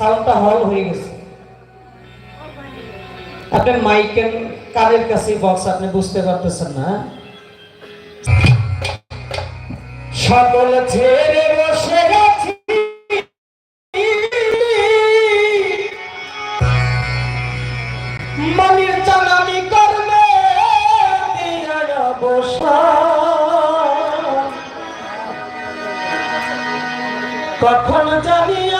সাউন্ডটা হল হয়ে গেছে। আপনার মাইকের কানের কাছে বক্স আপনি বুঝতে পারতেছেন না হ্যাঁ? সকল ছেড়ে বসে গেছি। মনির চালানি কর্মে বসা কখন জানিয়া